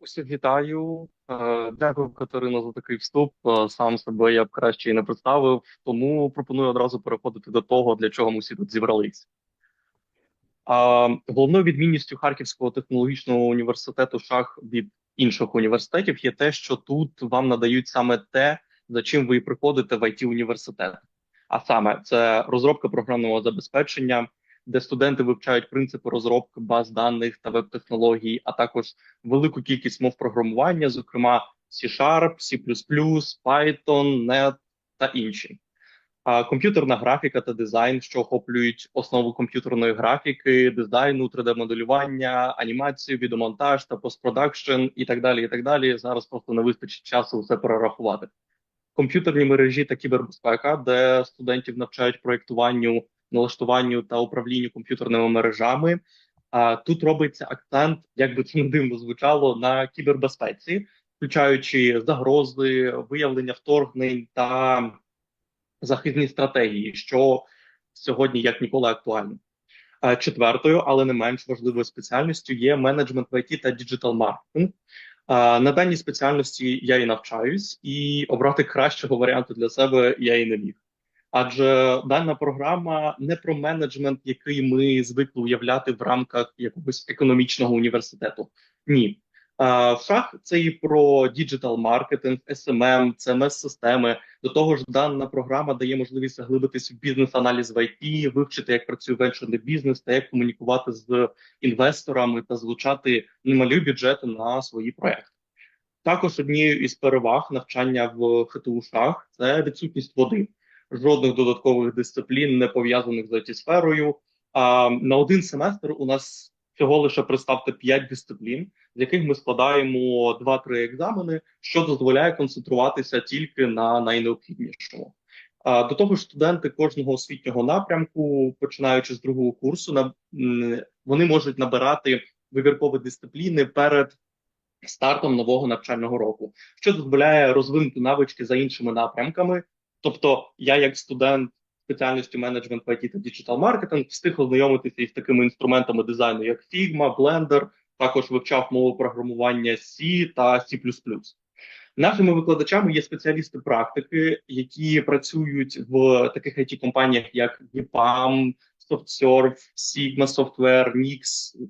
Усіх вітаю. Е, Дякую, Катерина, за такий вступ. Е, Сам себе я б краще і не представив, тому пропоную одразу переходити до того, для чого ми всі тут зібрались. Головною відмінністю Харківського технологічного університету шах від інших університетів є те, що тут вам надають саме те, за чим ви приходите в it університет. А саме це розробка програмного забезпечення, де студенти вивчають принципи розробки баз даних та веб-технологій, а також велику кількість мов програмування, зокрема C-Sharp, C++, Python, Net та інші. А комп'ютерна графіка та дизайн, що охоплюють основу комп'ютерної графіки, дизайну, 3D-моделювання, анімацію, відеомонтаж та постпродакшн і так далі. І так далі. Зараз просто не вистачить часу все перерахувати. Комп'ютерні мережі та кібербезпека, де студентів навчають проєктуванню, налаштуванню та управлінню комп'ютерними мережами. А тут робиться акцент, як би це не дивно звучало, на кібербезпеці, включаючи загрози, виявлення вторгнень та захисні стратегії, що сьогодні як ніколи актуально. Четвертою, але не менш важливою спеціальністю є менеджмент в IT та діджитал маркетинг. На даній спеціальності я і навчаюсь, і обрати кращого варіанту для себе я і не міг. Адже дана програма не про менеджмент, який ми звикли уявляти в рамках якогось економічного університету. Ні, шах це і про діджитал маркетинг, SMM, cms системи. До того ж, дана програма дає можливість заглибитись в бізнес-аналіз в IT, вивчити, як працює венчурний бізнес, та як комунікувати з інвесторами та залучати немалі бюджети на свої проекти. Також однією із переваг навчання в ХТУ шах це відсутність води жодних додаткових дисциплін, не пов'язаних з it сферою. А на один семестр у нас всього лише представте 5 дисциплін, з яких ми складаємо 2-3 екзамени, що дозволяє концентруватися тільки на найнеобхіднішому. До того ж, студенти кожного освітнього напрямку, починаючи з другого курсу, вони можуть набирати вибіркові дисципліни перед стартом нового навчального року, що дозволяє розвинути навички за іншими напрямками, Тобто, я, як студент спеціальності менеджмент IT та діджитал маркетинг, встиг ознайомитися із такими інструментами дизайну, як Figma, Blender, також вивчав мову програмування C та C++. Нашими викладачами є спеціалісти практики, які працюють в таких it компаніях як EPAM, SoftServe, Sigma Software, Nix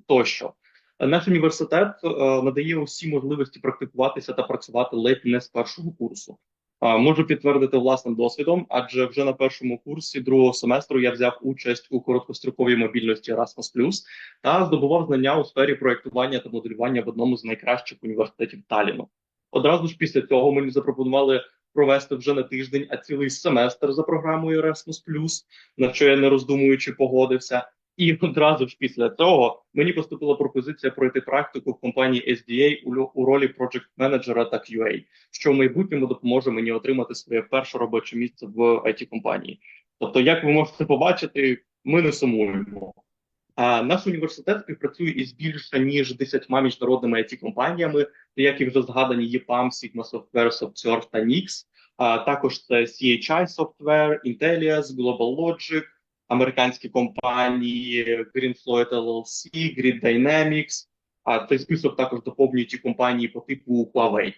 тощо. Наш університет е, надає усі можливості практикуватися та працювати ледь не з першого курсу. Можу підтвердити власним досвідом, адже вже на першому курсі другого семестру я взяв участь у короткостроковій мобільності Erasmus+, та здобував знання у сфері проєктування та моделювання в одному з найкращих університетів Таліну. Одразу ж після цього мені запропонували провести вже не тиждень, а цілий семестр за програмою Erasmus+, на що я не роздумуючи погодився. І одразу ж після цього мені поступила пропозиція пройти практику в компанії SDA у ролі project менеджера та QA, що в майбутньому допоможе мені отримати своє перше робоче місце в it компанії. Тобто, як ви можете побачити, ми не сумуємо. А наш університет співпрацює із більше ніж десятьма міжнародними it компаніями, як і вже згадані EPAM, Sigma Software, SoftServe та Nix. А також це CHI Software, Intellias, Global Logic, американські компанії Greenfloyd LLC, Grid Dynamics, а цей список також доповнюють і компанії по типу Huawei.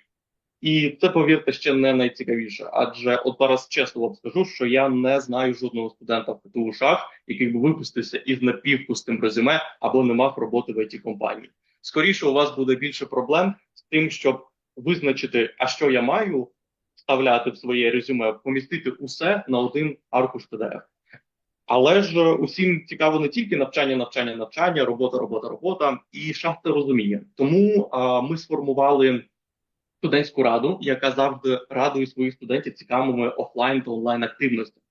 І це, повірте, ще не найцікавіше. Адже от зараз чесно вам скажу, що я не знаю жодного студента в ПТУ шах, який би випустився із напівпустим резюме або не мав роботи в it компанії. Скоріше, у вас буде більше проблем з тим, щоб визначити, а що я маю вставляти в своє резюме, помістити усе на один аркуш PDF. Але ж е, усім цікаво не тільки навчання, навчання, навчання, робота, робота, робота і шахти розуміння. Тому а, ми сформували студентську раду, яка завжди радує своїх студентів цікавими офлайн та онлайн активностями.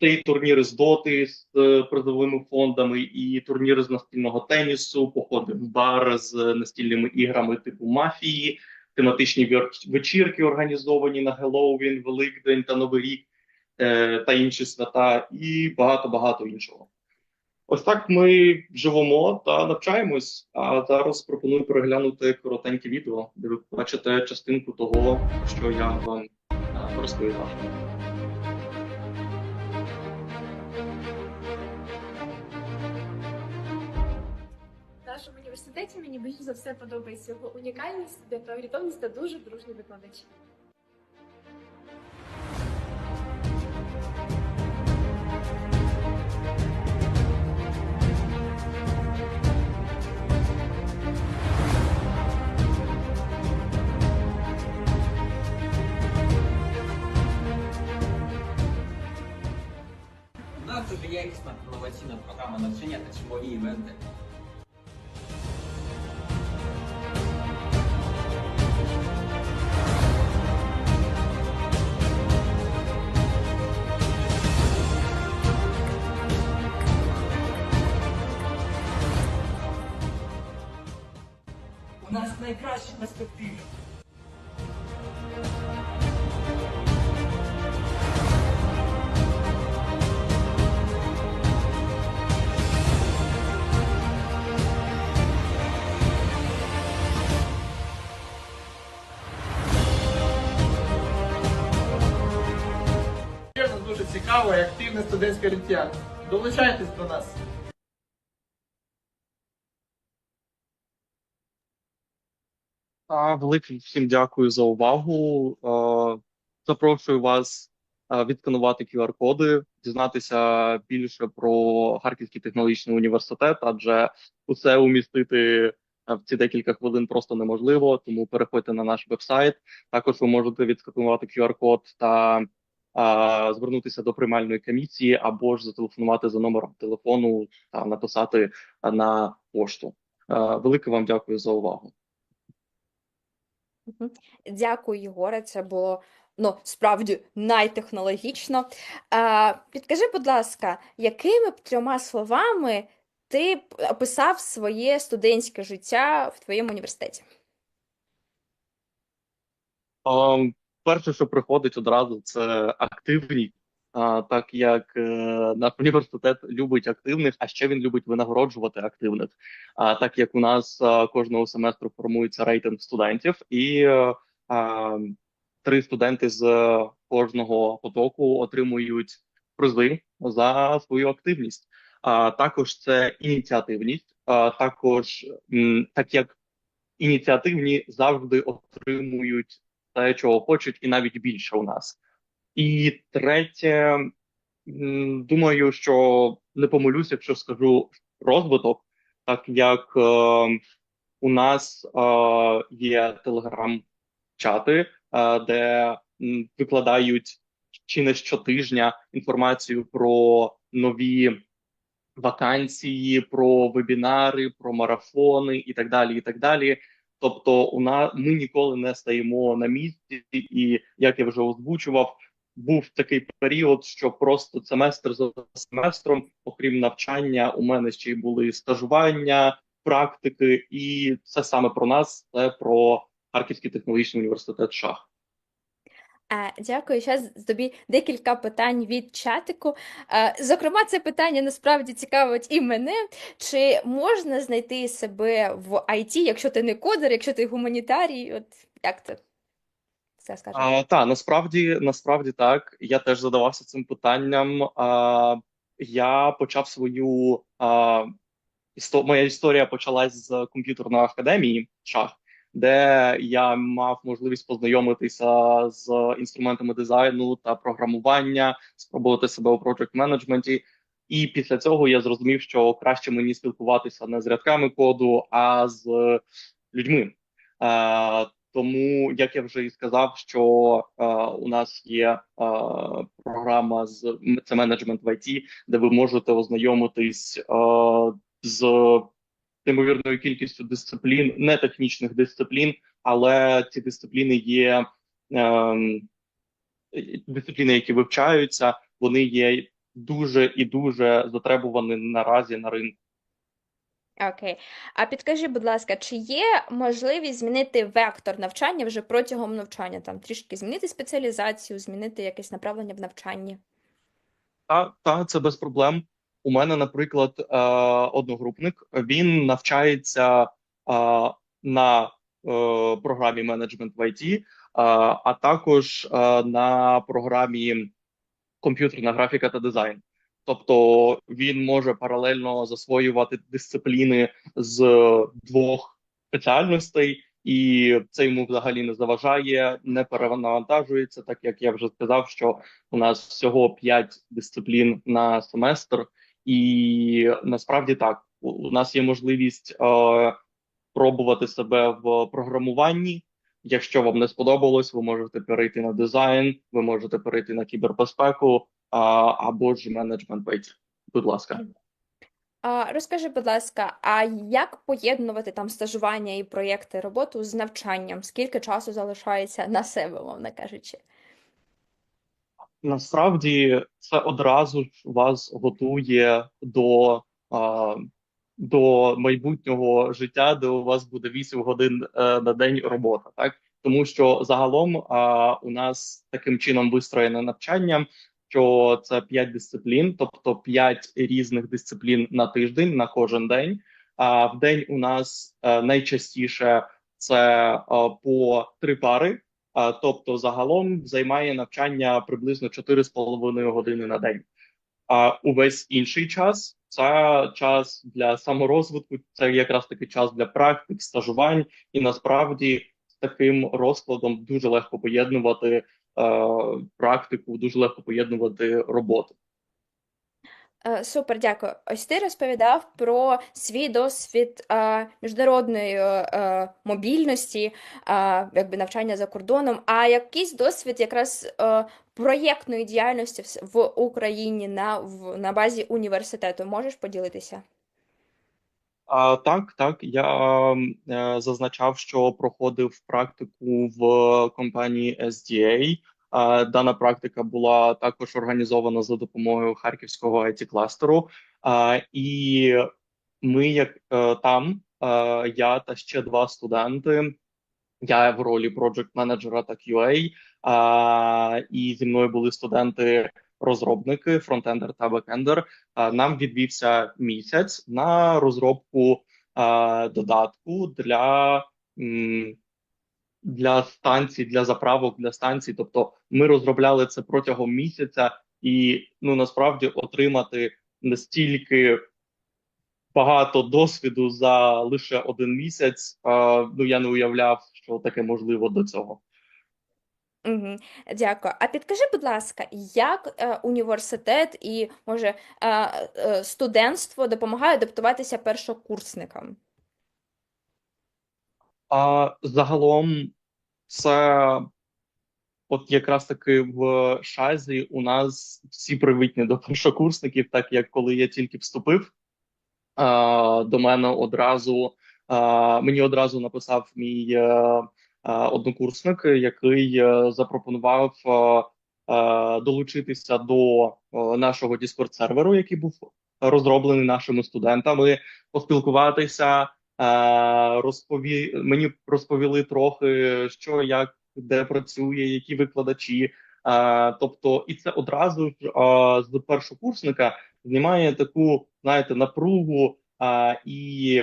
Це і турніри з доти з е, призовими фондами, і турніри з настільного тенісу, походи в бар з настільними іграми типу мафії, тематичні вечірки, організовані на Геловін, Великдень та Новий рік. Е, та інші свята, і багато багато іншого. Ось так ми живемо та навчаємось. А зараз пропоную переглянути коротеньке відео, де ви бачите частинку того, що я вам е, розповідав. нашому університеті мені більше за все подобається його унікальність, орієнтовність та дуже дружні викладачі. Дуже якісна інноваційна програма навчання та чимові івенти. У нас найкращі перспективи. Дуже цікаво і активне студентське життя. Долучайтесь до нас. А, велике всім дякую за увагу. Запрошую вас відсканувати QR-коди, дізнатися більше про Харківський технологічний університет, адже усе умістити в ці декілька хвилин просто неможливо. Тому переходьте на наш вебсайт. Також ви можете відсканувати QR-код та звернутися до приймальної комісії або ж зателефонувати за номером телефону та написати на пошту. Велике вам дякую за увагу. Дякую, Єгоре. Це було ну, справді найтехнологічно. А, підкажи, будь ласка, якими б трьома словами ти описав своє студентське життя в твоєму університеті? Um, перше, що приходить одразу, це активність, а, так як е, наш університет любить активних, а ще він любить винагороджувати активних. А, так як у нас кожного семестру формується рейтинг студентів, і е, три студенти з кожного потоку отримують призи за свою активність. А також це ініціативність, а також так як ініціативні завжди отримують те, чого хочуть, і навіть більше у нас. І третє, думаю, що не помилюсь, якщо скажу розвиток, так як е, у нас е, є телеграм-чати, е, де викладають чи не щотижня інформацію про нові вакансії, про вебінари, про марафони і так далі. І так далі. Тобто, у нас ми ніколи не стаємо на місці, і як я вже озвучував, був такий період, що просто семестр за семестром, окрім навчання, у мене ще й були стажування, практики, і це саме про нас, це про Харківський технологічний університет Шах. Е, Дякую. Зараз тобі декілька питань від чатику. Е, Зокрема, це питання насправді цікавить і мене. Чи можна знайти себе в IT, якщо ти не кодер, якщо ти гуманітарій? От як це? Це скажеш? А, та насправді, насправді так. Я теж задавався цим питанням. А, я почав свою а, істо, моя історія почалась з комп'ютерної академії шах, де я мав можливість познайомитися з інструментами дизайну та програмування, спробувати себе у project менеджменті. І після цього я зрозумів, що краще мені спілкуватися не з рядками коду, а з людьми. Е, тому, як я вже і сказав, що е, у нас є е, програма з це менеджмент в IT, де ви можете ознайомитись е, з неймовірною кількістю дисциплін, не технічних дисциплін, але ці дисципліни є е, дисципліни, які вивчаються, вони є дуже і дуже затребувані наразі на ринку. Окей. А підкажи, будь ласка, чи є можливість змінити вектор навчання вже протягом навчання? Там трішки змінити спеціалізацію, змінити якесь направлення в навчанні? Та, та це без проблем. У мене, наприклад, е, одногрупник, він навчається е, на е, програмі менеджмент в IT, а також на програмі комп'ютерна графіка та дизайн. тобто він може паралельно засвоювати дисципліни з двох спеціальностей, і це йому взагалі не заважає, не перевантажується, так як я вже сказав, що у нас всього 5 дисциплін на семестр, і насправді так у- нас є можливість е, пробувати себе в програмуванні. Якщо вам не сподобалось, ви можете перейти на дизайн, ви можете перейти на кібербезпеку а, або ж менеджмент IT. Будь ласка. А, розкажи, будь ласка, а як поєднувати там стажування і проєкти роботу з навчанням? Скільки часу залишається на себе, мовно кажучи? Насправді це одразу ж вас готує до, а, до майбутнього життя, де у вас буде 8 годин е, на день робота, так? Тому що загалом а, у нас таким чином вистроєне навчання, що це 5 дисциплін, тобто 5 різних дисциплін на тиждень на кожен день. А в день у нас е, найчастіше це е, по три пари. Тобто, загалом займає навчання приблизно 4,5 години на день. А увесь інший час це час для саморозвитку, це якраз таки час для практик, стажувань, і насправді з таким розкладом дуже легко поєднувати е, практику, дуже легко поєднувати роботу. Е, Супер, дякую. Ось ти розповідав про свій досвід е, міжнародної е, мобільності, якби навчання за кордоном, а якийсь досвід якраз проєктної діяльності в, Україні на, в, на базі університету. Можеш поділитися? А, так, так, я е, зазначав, що проходив практику в компанії SDA. Дана практика була також організована за допомогою харківського it кластеру. І ми, як е, там, е, я та ще два студенти. Я в ролі project менеджера та QA, і зі мною були студенти-розробники, фронтендер та бекендер. Нам відвівся місяць на розробку додатку для, для станцій, для заправок для станцій. Тобто, ми розробляли це протягом місяця, і ну насправді отримати настільки багато досвіду за лише один місяць. Ну я не уявляв, що таке можливо до цього. Угу, дякую. А підкажи, будь ласка, як е, університет і, може, е, е, студентство допомагає адаптуватися першокурсникам? А загалом, це от якраз таки в Шазі у нас всі привітні до першокурсників, так як коли я тільки вступив, а, до мене одразу а, мені одразу написав мій е, е, однокурсник, який е, запропонував е, долучитися до нашого Discord серверу, який був розроблений нашими студентами, поспілкуватися. Е, розпові... Мені розповіли трохи, що як де працює, які викладачі. Е, тобто, і це одразу ж е, з першокурсника знімає таку, знаєте, напругу е, і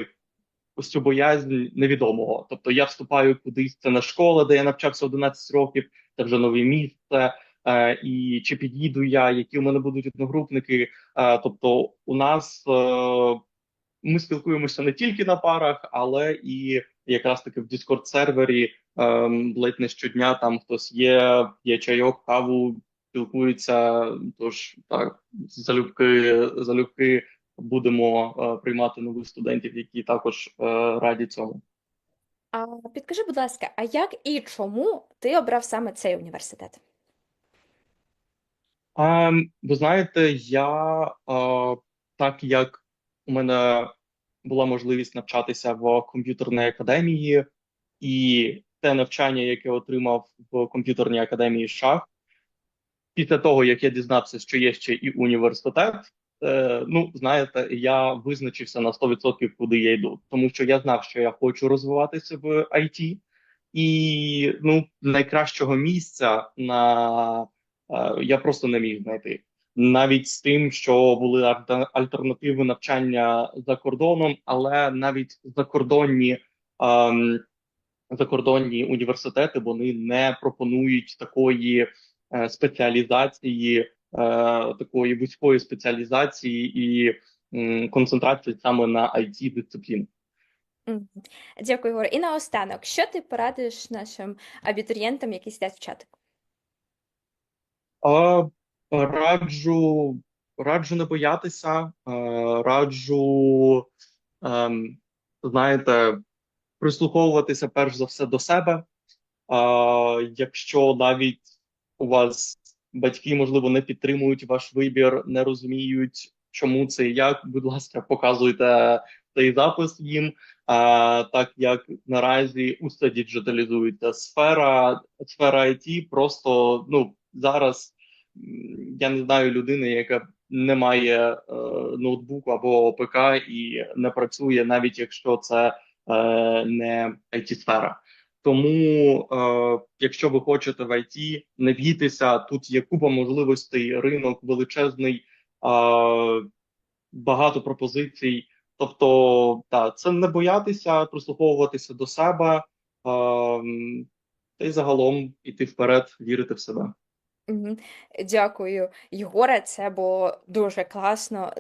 ось цю боязнь невідомого. Тобто, я вступаю кудись, це не школа, де я навчався 11 років, це вже нове місце. Е, і чи під'їду я, які у мене будуть одногрупники. Е, тобто, у нас е, ми спілкуємося не тільки на парах, але і якраз таки в Discord сервері ем, ледь не щодня там хтось є, є чайок, каву, спілкуються. Тож так, залюбки, залюбки будемо е, приймати нових студентів, які також е, раді цьому. А підкажи, будь ласка, а як і чому ти обрав саме цей університет? Ем, ви знаєте, я е, так як у мене була можливість навчатися в комп'ютерній академії, і те навчання, яке отримав в комп'ютерній академії шах, після того як я дізнався, що є ще і університет, е, ну знаєте, я визначився на 100% куди я йду, тому що я знав, що я хочу розвиватися в IT, і ну найкращого місця на е, я просто не міг знайти. Навіть з тим, що були альтер- альтернативи навчання за кордоном, але навіть закордонні ем, закордонні університети вони не пропонують такої е, спеціалізації такої вузької спеціалізації і м, концентрації саме на it дисципліну. Мгм. Дякую, Ігор. І наостанок, що ти порадиш нашим абітурієнтам, які сидять в чатику? Раджу, раджу не боятися, е, раджу, ем, знаєте, прислуховуватися перш за все до себе. А, якщо навіть у вас батьки, можливо, не підтримують ваш вибір, не розуміють, чому це і як, будь ласка, показуйте цей запис їм. А, так як наразі усе діджиталізується. Сфера, сфера IT просто ну зараз я не знаю людини, яка не має е, ноутбуку або ПК і не працює, навіть якщо це е, не it сфера Тому, е, якщо ви хочете в IT, не бійтеся, тут є купа можливостей, ринок величезний, е, багато пропозицій. Тобто, так, це не боятися, прислуховуватися до себе, е, та й загалом іти вперед, вірити в себе. Мгм. Дякую, Єгоре. Це було дуже класно.